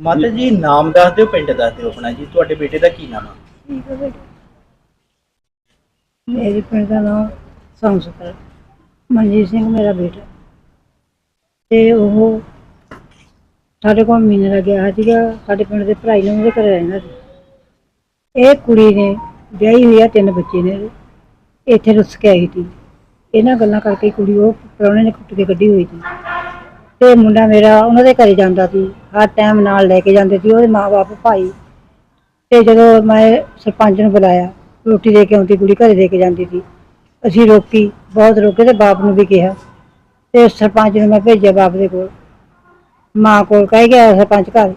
ਮਾਤਾ ਜੀ, ਨਾਮ ਦੱਸ ਦਿਓ, ਪਿੰਡ ਦੱਸ ਦਿਓ ਆਪਣਾ ਜੀ। ਤੁਹਾਡੇ ਬੇਟੇ ਦਾ ਕੀ ਨਾਮ ਆ? ਮੇਰੇ ਪਿੰਡ ਦਾ ਨਾਮ ਸੰਸਕਰ ਮਨਜੀਤ ਸਿੰਘ ਮੇਰਾ ਬੇਟਾ। ਤੇ ਉਹ ਸਾਡੇ ਕੋਲ ਮਹੀਨੇ ਦਾ ਗਿਆ ਸੀਗਾ। ਸਾਡੇ ਪਿੰਡ ਦੇ ਭਰਾਈ ਨੂੰ, ਉਹਦੇ ਘਰੇ ਰਹਿੰਦਾ ਸੀ। ਇਹ ਕੁੜੀ ਨੇ ਵਿਆਹੀ ਹੋਈ ਆ, ਤਿੰਨ ਬੱਚੇ ਨੇ। ਇਹਦੇ। ਇੱਥੇ ਰੁੱਸ ਕੇ ਆਈ ਸੀ। ਇਹਨਾਂ ਗੱਲਾਂ ਕਰਕੇ ਕੁੜੀ ਉਹ ਪ੍ਰਾਹੁਣੇ ਨੇ ਕੁੱਟ ਕੇ ਕੱਢੀ ਹੋਈ ਸੀ। ਤੇ ਮੁੰਡਾ ਮੇਰਾ ਉਹਨਾਂ ਦੇ ਘਰੇ ਜਾਂਦਾ ਸੀ, ਹਰ ਟਾਈਮ ਨਾਲ ਲੈ ਕੇ ਜਾਂਦੇ ਸੀ, ਉਹਦੇ ਮਾਪੇ ਭਾਈ। ਤੇ ਜਦੋਂ ਮੈਂ ਸਰਪੰਚ ਨੂੰ ਬੁਲਾਇਆ, ਰੋਟੀ ਦੇ ਕੇ ਆਉਂਦੀ, ਕੁੜੀ ਘਰੇ ਦੇ ਕੇ ਜਾਂਦੀ ਸੀ, ਅਸੀਂ ਰੋਕੀ, ਬਹੁਤ ਰੋਕੇ ਤੇ ਬਾਪ ਨੂੰ ਵੀ ਕਿਹਾ। ਤੇ ਸਰਪੰਚ ਨੂੰ ਮੈਂ ਭੇਜਿਆ ਬਾਪ ਦੇ ਕੋਲ। ਮਾਂ ਕੋਲ ਕਹਿ ਗਿਆ ਸਰਪੰਚ ਘਰ।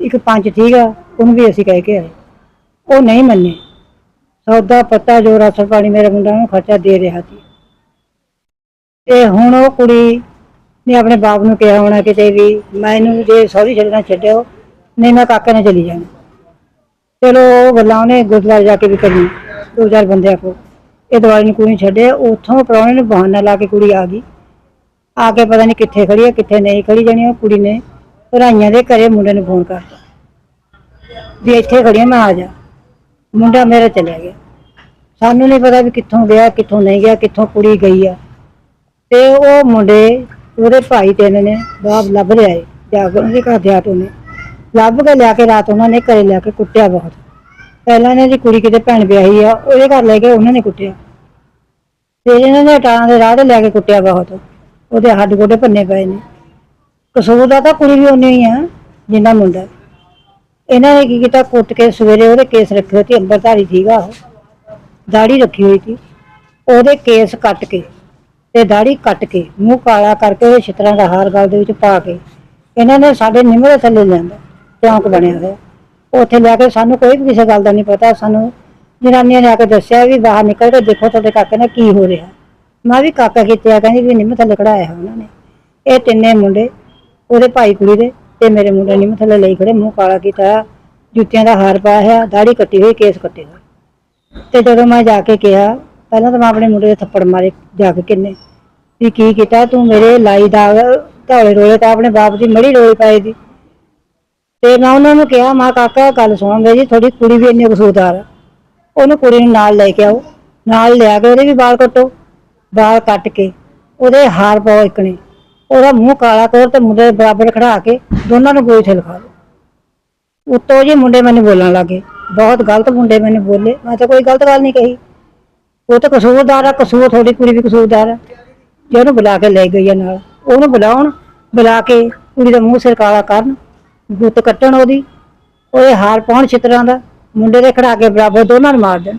ਇੱਕ ਪੰਚ ਠੀਕ ਆ, ਉਹਨੂੰ ਵੀ ਅਸੀਂ ਕਹਿ ਕੇ ਆਏ। ਉਹ ਨਹੀਂ ਮੰਨੇ। ਸੌਦਾ, ਪੱਤਾ ਜੋ ਰਸਲ ਪਾਣੀ ਮੇਰੇ ਮੁੰਡਾ ਨੂੰ ਖਰਚਾ ਦੇ ਰਿਹਾ ਸੀ। ਤੇ ਹੁਣ ਉਹ ਕੁੜੀ ਨੇ ਆਪਣੇ ਬਾਪ ਨੂੰ ਕਿਹਾ ਹੋਣਾ ਕਿਤੇ ਵੀ ਮੈਂ ਇਹਨੂੰ ਜੇ ਸੌਰੀ ਛੱਡਣਾ ਛੱਡਿਓ, ਨਹੀਂ ਮੈਂ ਕਾਕੇ ਨਾਲ ਚਲੀ ਜਾਣਾ ਚਲੋ ਉਹ ਗੱਲਾਂ ਉਹਨੇ ਗੁਰਦੁਆਰੇ ਜਾ ਕੇ ਵੀ ਕਰੀ ਦੋ ਚਾਰ ਬੰਦਿਆਂ ਕੋ ਇਹ ਦਵਾਈ ਨੂੰ ਕੋਈ ਨਹੀਂ ਛੱਡੇ ਉੱਥੋਂ ਪ੍ਰਾਹੁਣੇ ਨੂੰ ਬਹਾਨਾ ਲਾ ਕੇ ਕੁੜੀ ਆ ਗਈ। ਆ ਕੇ ਪਤਾ ਨਹੀਂ ਕਿੱਥੇ ਖੜੀ ਹੈ ਕਿੱਥੇ ਨਹੀਂ ਖੜੀ ਜਾਣੀ ਉਹ ਕੁੜੀ ਨੇ। ਭਰਾਈਆਂ ਦੇ ਘਰੇ ਮੁੰਡੇ ਨੂੰ ਫੋਨ ਕਰਤਾ। ਵੀ ਇੱਥੇ ਖੜੀ ਆ, ਮੈਂ ਆ ਜਾ। ਮੁੰਡਾ ਮੇਰਾ ਚਲਿਆ ਗਿਆ। ਸਾਨੂੰ ਨਹੀਂ ਪਤਾ ਵੀ ਕਿੱਥੋਂ ਗਿਆ, ਕਿੱਥੋਂ ਨਹੀਂ ਗਿਆ, ਕਿੱਥੋਂ ਕੁੜੀ ਗਈ ਆ। ਤੇ ਉਹ ਮੁੰਡੇ ਉਹਦੇ ਭਾਈ ਤੇ ਨੇ ਬਾਪ ਲੱਭ ਲਿਆਏ ਜਾ ਕੇ ਉਹਦੇ ਘਰ ਦੇ ਆਟੋ ਨੇ। ਲੱਭ ਕੇ ਲਿਆ ਕੇ ਰਾਤ ਉਹਨਾਂ ਨੇ ਘਰੇ ਲਿਆ ਕੇ ਕੁੱਟਿਆ ਬਹੁਤ। ਪਹਿਲਾਂ ਇਹਨਾਂ ਦੀ ਕੁੜੀ ਕਿਤੇ ਭੈਣ ਵਿਆਹੀ ਆ, ਉਹਦੇ ਘਰ ਲੈ ਕੇ ਉਹਨਾਂ ਨੇ ਕੁੱਟਿਆ। ਤੇ ਇਹਨਾਂ ਨੇ ਟਾਂ ਦੇ ਰਾਹ ਤੇ ਲੈ ਕੇ ਕੁੱਟਿਆ ਬਹੁਤ। ਉਹਦੇ ਹੱਡ ਗੋਡੇ ਭੰਨੇ ਪਏ ਨੇ। ਕਸੂਰ ਦਾ ਤਾਂ ਕੁੜੀ ਵੀ ਉਹਨੇ ਹੀ ਆ, ਜਿੰਨਾ ਮੁੰਡਾ। ਇਹਨਾਂ ਨੇ ਕੀ ਕੀਤਾ, ਕੁੱਟ ਕੇ ਸਵੇਰੇ ਉਹਦੇ ਕੇਸ ਰੱਖੇ ਹੋਏ ਸੀ, ਅੰਬਰਧਾਰੀ ਸੀਗਾ ਉਹ। ਦਾੜੀ ਰੱਖੀ ਹੋਈ ਸੀ। ਉਹਦੇ ਕੇਸ ਕੱਟ ਕੇ ਤੇ ਦਾੜੀ ਕੱਟ ਕੇ, ਮੂੰਹ ਕਾਲਾ ਕਰਕੇ ਉਹਦੇ ਛਿੱਤਰਾਂ ਦਾ ਹਾਰ ਗਲ ਦੇ ਵਿੱਚ ਪਾ ਕੇ, ਇਹਨਾਂ ਨੇ ਸਾਡੇ ਨਿਮਰੇ ਥੱਲੇ ਲਿਆਂਦਾ, ਚੌਂਕ ਬਣਿਆ ਹੋਇਆ। ਉੱਥੇ ਲਿਆ ਕੇ ਸਾਨੂੰ ਕੋਈ ਵੀ ਕਿਸੇ ਗੱਲ ਦਾ ਨਹੀਂ ਪਤਾ, ਸਾਨੂੰ ਜਨਾਨੀਆਂ ਨੇ ਆ ਕੇ ਦੱਸਿਆ ਵੀ ਬਾਹਰ ਨਿਕਲ ਕੇ ਦੇਖੋ ਤੁਹਾਡੇ ਕਾਕੇ ਨਾਲ ਕੀ ਹੋ ਰਿਹਾ। ਮੈਂ ਵੀ ਕਾਕਾ ਕਿਤੇ ਆ ਕਹਿੰਦੀ ਵੀ ਨਿੰਮ ਥੱਲੇ ਕਢਾਇਆ ਹੈ ਉਹਨਾਂ ਨੇ। ਇਹ ਤਿੰਨੇ ਮੁੰਡੇ, ਉਹਦੇ ਭਾਈ ਕੁੜੀ ਦੇ ਤੇ ਮੇਰੇ ਮੁੰਡੇ ਨਿੰਮ ਥੱਲੇ ਲਈ ਖੜੇ, ਮੂੰਹ ਕਾਲਾ ਕੀਤਾ, ਜੁੱਤੀਆਂ ਦਾ ਹਾਰ ਪਾਇਆ ਹੈ ਦਾੜੀ ਕੱਟੀ ਹੋਈ, ਕੇਸ ਕੱਟੇ ਹੋਏ। ਤੇ ਜਦੋਂ ਮੈਂ ਜਾ ਕੇ ਕਿਹਾ ਪਹਿਲਾਂ ਤਾਂ ਮੈਂ ਆਪਣੇ ਮੁੰਡੇ ਦੇ ਥੱਪੜ ਮਾਰੇ ਜਾ ਕੇ ਕਿੰਨੇ, ਵੀ ਕੀ ਕੀਤਾ ਤੂੰ ਮੇਰੇ ਲਾਈ ਦਾ ਧੌਲੇ ਰੋਲੇ ਤਾਂ ਆਪਣੇ ਬਾਪ ਦੀ ਮੜੀ ਰੋਲੇ ਪਾਈ ਦੀ। ਤੇ ਮੈਂ ਉਹਨਾਂ ਨੂੰ ਕਿਹਾ, ਮਾ ਕਾਕਾ, ਗੱਲ ਸੁਣੋਗੇ ਜੀ ਤੁਹਾਡੀ ਕੁੜੀ ਵੀ ਇੰਨੀ ਕਸੂਰਦਾਰ ਆ। ਉਹਨੂੰ ਕੁੜੀ ਨੂੰ ਨਾਲ ਲੈ ਕੇ ਆਓ, ਨਾਲ ਲਿਆ ਕੇ ਉਹਦੇ ਵੀ ਵਾਲ ਕੱਟੋ, ਵਾਲ ਕੱਟ ਕੇ ਉਹਦੇ ਹਾਰ ਪਾਓ ਇਕਣੇ ਉਹਦਾ ਮੂੰਹ ਕਾਲਾ ਕਰ ਤੇ ਮੁੰਡੇ ਦੇ ਬਰਾਬਰ ਖੜਾ ਕੇ ਦੋਨਾਂ ਨੂੰ ਗੋਈ ਤੇ ਲਿਖਾ ਦਿਓ ਉੱਤੋਂ ਜੀ ਮੁੰਡੇ ਮੈਨੂੰ ਬੋਲਣ ਲੱਗੇ। ਬਹੁਤ ਗਲਤ ਮੁੰਡੇ ਮੈਨੂੰ ਬੋਲੇ। ਮੈਂ ਤਾਂ ਕੋਈ ਗਲਤ ਗੱਲ ਨਹੀਂ ਕਹੀ। ਉਹ ਤਾਂ ਕਸੂਰਦਾਰ ਆ ਕਸੂਰ ਤੁਹਾਡੀ ਕੁੜੀ ਵੀ ਕਸੂਰਦਾਰ ਆ ਜੇ ਉਹਨੂੰ ਬੁਲਾ ਕੇ ਲੈ ਗਈ ਆ ਨਾਲ ਉਹਨੂੰ ਬੁਲਾਉਣ ਬੁਲਾ ਕੇ ਕੁੜੀ ਦਾ ਮੂੰਹ ਸਿਰ ਕਾਲਾ ਕਰਨ ਗੁੱਤ ਕੱਟਣ ਉਹਦੀ ਉਹਦੇ ਹਾਰ ਪਾਉਣ ਛਿੱਤਰਾਂ ਦਾ ਮੁੰਡੇ ਦੇ ਖੜਾ ਕੇ ਬਰਾਬਰ ਦੋਨਾਂ ਨੂੰ ਮਾਰ ਦੇਣ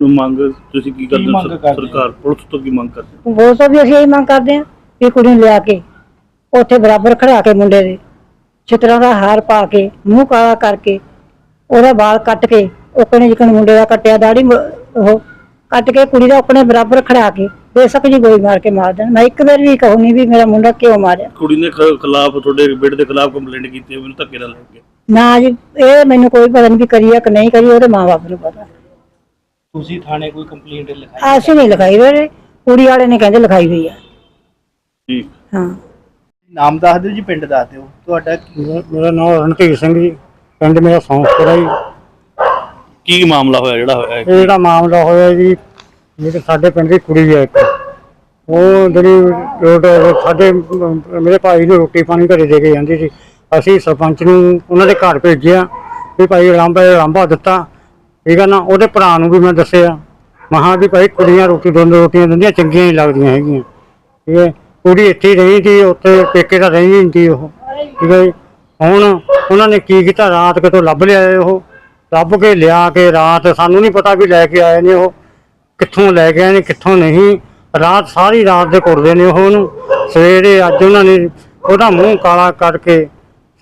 ਨੂੰ ਮੰਗ ਤੁਸੀਂ ਕੀ ਕਰਦੇ ਹੋ? ਸਰਕਾਰ ਪੁਲਿਸ ਤੋਂ ਕੀ ਮੰਗ ਕਰਦੇ ਹੋ? ਬਹੁਤ ਤੋਂ ਵੀ ਅਸੀਂ ਇਹੀ ਮੰਗ ਕਰਦੇ ਹਾਂ ਵੀ ਕੁੜੀ ਨੂੰ ਲਿਆ ਕੇ ਉੱਥੇ ਬਰਾਬਰ ਖੜਾ ਕੇ ਮੁੰਡੇ ਦੇ ਛਿੱਤਰਾਂ ਦਾ ਹਾਰ ਪਾ ਕੇ ਮੂੰਹ ਕਾਲਾ ਕਰਕੇ ਉਹਦਾ ਵਾਲ ਕੱਟ ਕੇ ਉਹਕਣੇ ਜਿਕਣ ਮੁੰਡੇ ਦਾ ਕੱਟਿਆ ਦਾੜੀ ਉਹ ਕੱਟ ਕੇ ਕੁੜੀ ਦਾ ਆਪਣੇ ਬਰਾਬਰ ਖੜਾ ਕੇ ਬੇਸ਼ੱਕ ਜੀ ਗੋਲੀ ਮਾਰ ਕੇ ਮਾਰ ਦੇਣ। ਮੈਂ ਇੱਕ ਵਾਰ ਵੀ ਕਹੂੰਗੀ ਵੀ ਮੇਰਾ ਮੁੰਡਾ ਕਿਉਂ ਮਾਰਿਆ? ਕੁੜੀ ਨੇ ਖ- ਖਿਲਾਫ ਤੁਹਾਡੇ ਬੇਟੇ ਦੇ ਖਿਲਾਫ ਕੰਪਲੇਂਟ ਕੀਤੀ ਹੈ ਮੈਨੂੰ ਧੱਕੇ ਨਾਲ ਲੈ ਕੇ। ਨਾ ਜੀ ਇਹ ਮੈਨੂੰ ਕੋਈ ਪਤਾ ਨਹੀਂ ਵੀ ਕਰੀ ਆ ਕਿ ਨਹੀਂ ਕਰੀ ਉਹਦੇ ਮਾਪੇ ਨੂੰ ਪਤਾ। ਤੁਸੀਂ ਥਾਣੇ ਕੋਈ ਕੰਪਲੇਂਟ ਲਿਖਾਈ? ਅਸੀਂ ਨਹੀਂ ਲਿਖਾਈ ਵੀਰੇ। ਕੁੜੀ ਵਾਲੇ ਨੇ ਕਹਿੰਦੇ ਲਿਖਾਈ ਹੋਈ ਆ। ਠੀਕ ਹਾਂ। ਨਾਮ ਦੱਸ ਦਿਓ ਜੀ ਪਿੰਡ ਦੱਸ ਦਿਓ। ਤੁਹਾਡਾ ਕੀ- ਮੇਰਾ ਮੇਰਾ ਨਾਮ ਰਣਧੀਰ ਸਿੰਘ ਜੀ। ਪਿੰਡ ਮੇਰਾ ਸੌਂਸਪੁਰਾ ਜੀ। ਕੀ ਮਾਮਲਾ ਹੋਇਆ ਜਿਹੜਾ ਹੋਇਆ ਇਹ ਜਿਹੜਾ ਮਾਮਲਾ ਹੋਇਆ ਜੀ ਜਿਹੜੇ ਸਾਡੇ ਪਿੰਡ ਦੀ ਕੁੜੀ ਹੈ ਇੱਕ। ਉਹ ਜਿਹੜੀ ਰੋਟ ਸਾਡੇ ਅਮ, ਮੇਰੇ ਭਾਈ ਨੂੰ ਰੋਟੀ ਪਾਣੀ ਘਰੇ ਦੇ ਕੇ ਜਾਂਦੀ ਸੀ। ਅਸੀਂ ਸਰਪੰਚ ਨੂੰ ਉਹਨਾਂ ਦੇ ਘਰ ਭੇਜਿਆ ਵੀ ਭਾਈ ਲਾਂਬਾ ਲਾਂਬਾ ਦਿੱਤਾ। ਠੀਕ ਹੈ ਨਾ ਉਹਦੇ ਭਰਾ ਨੂੰ ਵੀ ਮੈਂ ਦੱਸਿਆ। ਮਹਾ ਵੀ ਭਾਈ ਕੁੜੀਆਂ ਰੋਟੀ ਦੋਨੋਂ ਰੋਟੀਆਂ ਦਿੰਦੀਆਂ ਚੰਗੀਆਂ ਨਹੀਂ ਲੱਗਦੀਆਂ ਹੈਗੀਆਂ। ਠੀਕ ਹੈ ਕੁੜੀ ਇੱਥੇ ਹੀ ਰਹੀ ਸੀ ਉੱਥੇ ਪੇਕੇ ਤਾਂ ਰਹੀ ਨਹੀਂ ਸੀ ਉਹ। ਠੀਕ ਹੈ ਜੀ। ਹੁਣ ਉਹਨਾਂ ਨੇ ਕੀ ਕੀਤਾ ਰਾਤ ਕਿਤੋਂ ਲੱਭ ਲਿਆ ਉਹ। ਲੱਭ ਕੇ ਲਿਆ ਕੇ ਰਾਤ ਸਾਨੂੰ ਨਹੀਂ ਪਤਾ ਵੀ ਲੈ ਕੇ ਆਏ ਨੇ ਉਹ, ਕਿੱਥੋਂ ਲੈ ਕੇ ਆਏ ਨੇ, ਕਿੱਥੋਂ ਨਹੀਂ। ਰਾਤ ਸਾਰੀ ਰਾਤ ਦੇ ਕੁੱਟਦੇ ਨੇ ਉਹ ਉਹਨੂੰ। ਸਵੇਰੇ ਅੱਜ ਉਹਨਾਂ ਨੇ ਉਹਦਾ ਮੂੰਹ ਕਾਲਾ ਕਰਕੇ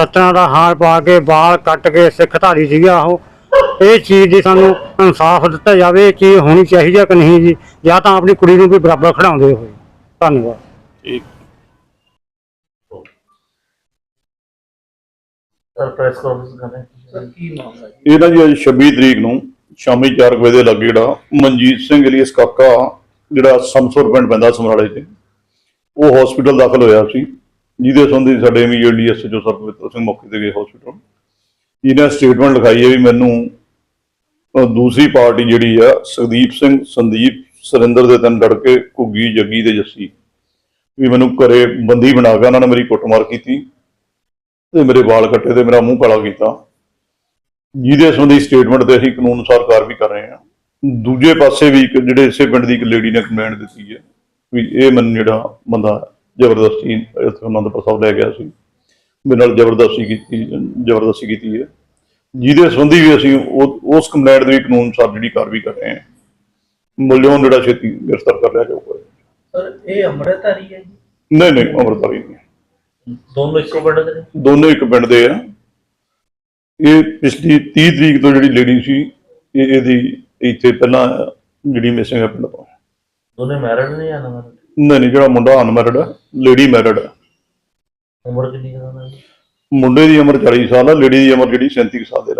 ਸੱਤਰਾਂ ਦਾ ਹਾਰ ਪਾ ਕੇ ਵਾਲ ਕੱਟ ਕੇ ਸਿੱਖ ਧਾਰੀ ਸੀਗਾ ਉਹ। ਇਹ ਚੀਜ਼ ਦੀ ਸਾਨੂੰ ਇਨਸਾਫ ਦਿੱਤਾ ਜਾਵੇ, ਇਹ ਚੀਜ਼ ਹੋਣੀ ਚਾਹੀਦੀ ਹੈ ਕਿ ਨਹੀਂ ਜੀ। ਜਾਂ ਤਾਂ ਆਪਣੀ ਕੁੜੀ ਨੂੰ ਵੀ ਬਰਾਬਰ ਖੜਾਉਂਦੇ ਹੋਏ। ਧੰਨਵਾਦ। ਠੀਕ। ਪ੍ਰੈਸ ਕਾਨਫਰੰਸ ਕਰ ਰਹੇ ਸਰ ਕੀ ਮਾਮਲਾ ਜੀ ਇਹ ਨਾ ਜੀ ਅੱਜ 26 ਤਰੀਕ ਨੂੰ ਸ਼ਾਮੀ 4 ਵਜੇ ਦੇ ਲੱਗੇ ਜਿਹੜਾ ਮਨਜੀਤ ਸਿੰਘ ਅਲੀਅਸ ਕਾਕਾ ਜਿਹੜਾ ਸਮਸੁਰ ਪਿੰਡ ਪੈਂਦਾ ਸਮਰਾਲੇ 'ਚ ਉਹ ਹਸਪੀਟਲ ਦਾਖਲ ਹੋਇਆ ਸੀ। ਜਿਹਦੇ ਸੰਬੰਧੀ ਸਾਡੇ ਇਮੀਡੀਏਟਲੀ ਐਸਐਚਓ ਸਰ ਪਵਿੱਤਰ ਸਿੰਘ ਮੌਕੇ ਤੇ ਗਏ ਹਸਪੀਟਲ ਜਿਹਨੇ ਸਟੇਟਮੈਂਟ ਲਿਖਾਈ ਹੈ ਵੀ ਮੈਨੂੰ ਦੂਸਰੀ ਪਾਰਟੀ ਜਿਹੜੀ ਆ, ਸੁਖਦੀਪ ਸਿੰਘ, ਸੰਦੀਪ, ਸੁਰਿੰਦਰ ਦੇ ਤਿੰਨ ਲੜਕੇ, ਘੁੱਗੀ, ਜੱਗੀ ਤੇ ਜੱਸੀ, ਵੀ ਮੈਨੂੰ ਘਰੇ ਬੰਦੀ ਬਣਾ ਕੇ ਉਹਨਾਂ ਨੇ ਮੇਰੀ ਕੁੱਟਮਾਰ ਕੀਤੀ। ਤੇ ਮੇਰੇ ਵਾਲ ਕੱਟੇ ਤੇ ਮੇਰਾ ਮੂੰਹ ਕਾਲਾ ਕੀਤਾ। ਜਿਹਦੇ ਸੰਬੰਧੀ ਸਟੇਟਮੈਂਟ ਤੇ ਅਸੀਂ ਕਾਨੂੰਨ ਅਨੁਸਾਰ ਕਾਰਵਾਈ ਕਰ ਰਹੇ ਹਾਂ। ਦੂਜੇ ਪਾਸੇ ਵੀ ਇੱਕ ਜਿਹੜੇ ਇਸੇ ਪਿੰਡ ਦੀ ਇੱਕ ਲੇਡੀ ਨੇ ਕੰਪਲੇਂਟ ਦਿੱਤੀ ਹੈ ਵੀ ਇਹ ਮੈਨੂੰ ਜਿਹੜਾ ਬੰਦਾ ਜ਼ਬਰਦਸਤੀ ਇੱਥੇ ਅਨੰਦਪੁਰ ਸਾਹਿਬ ਲੈ ਗਿਆ ਸੀ। ਮੇਰੇ ਨਾਲ ਜ਼ਬਰਦਸਤੀ ਕੀਤੀ ਜ਼ਬਰਦਸਤੀ ਕੀਤੀ ਹੈ। ਜਿਹਦੇ ਸੰਬੰਧੀ ਵੀ ਅਸੀਂ ਉਸ ਕੰਪਲੇਂਟ ਦੀ ਕਾਨੂੰਨ ਅਨੁਸਾਰ ਜਿਹੜੀ ਕਾਰਵਾਈ ਕਰ ਰਹੇ ਹਾਂ। ਮੁੱਲਿਓਂ ਜਿਹੜਾ ਛੇਤੀ ਗ੍ਰਿਫਤਾਰ ਕਰ ਲਿਆ ਜਾਊਗਾ। ਸਰ ਇਹ ਅੰਮ੍ਰਿਤਧਾਰੀ ਹੈ ਜੀ? ਨਹੀਂ ਨਹੀਂ ਅਮਰਤਾਰੀ ਨਹੀਂ। ਦੋਨੋਂ ਇੱਕੋ ਪਿੰਡ ਦੇ ਨੇ? ਦੋਨੋਂ ਇੱਕ ਪਿੰਡ ਦੇ ਆ। ਇਹ ਪਿਛਲੀ 30 ਤਰੀਕ ਤੋਂ ਜਿਹੜੀ ਲੇਡੀ ਸੀ ਇਹ ਇਹਦੀ ਇੱਥੇ ਪਹਿਲਾਂ ਜਿਹੜੀ ਮਿਸਿੰਗ ਹੈ ਪਿੰਡ ਤੋਂ। ਦੋਨੇ ਮੈਰਿਡ ਨੇ ਜਾਂ ਅਨਮੈਰਿਡ ਨਹੀਂ ਨਹੀਂ ਜਿਹੜਾ ਮੁੰਡਾ ਅਨਮੈਰਿਡ ਹੈ ਲੇਡੀ ਮੈਰਿਡ ਹੈ ਉਮਰ ਕਿੰਨੀ ਉਹਨਾਂ ਦੀ? ਮੁੰਡੇ ਦੀ ਉਮਰ 40 ਸਾਲ ਹੈ ਲੇਡੀ ਦੀ ਉਮਰ ਜਿਹੜੀ 37 ਕੁ ਸਾਲ ਦੇ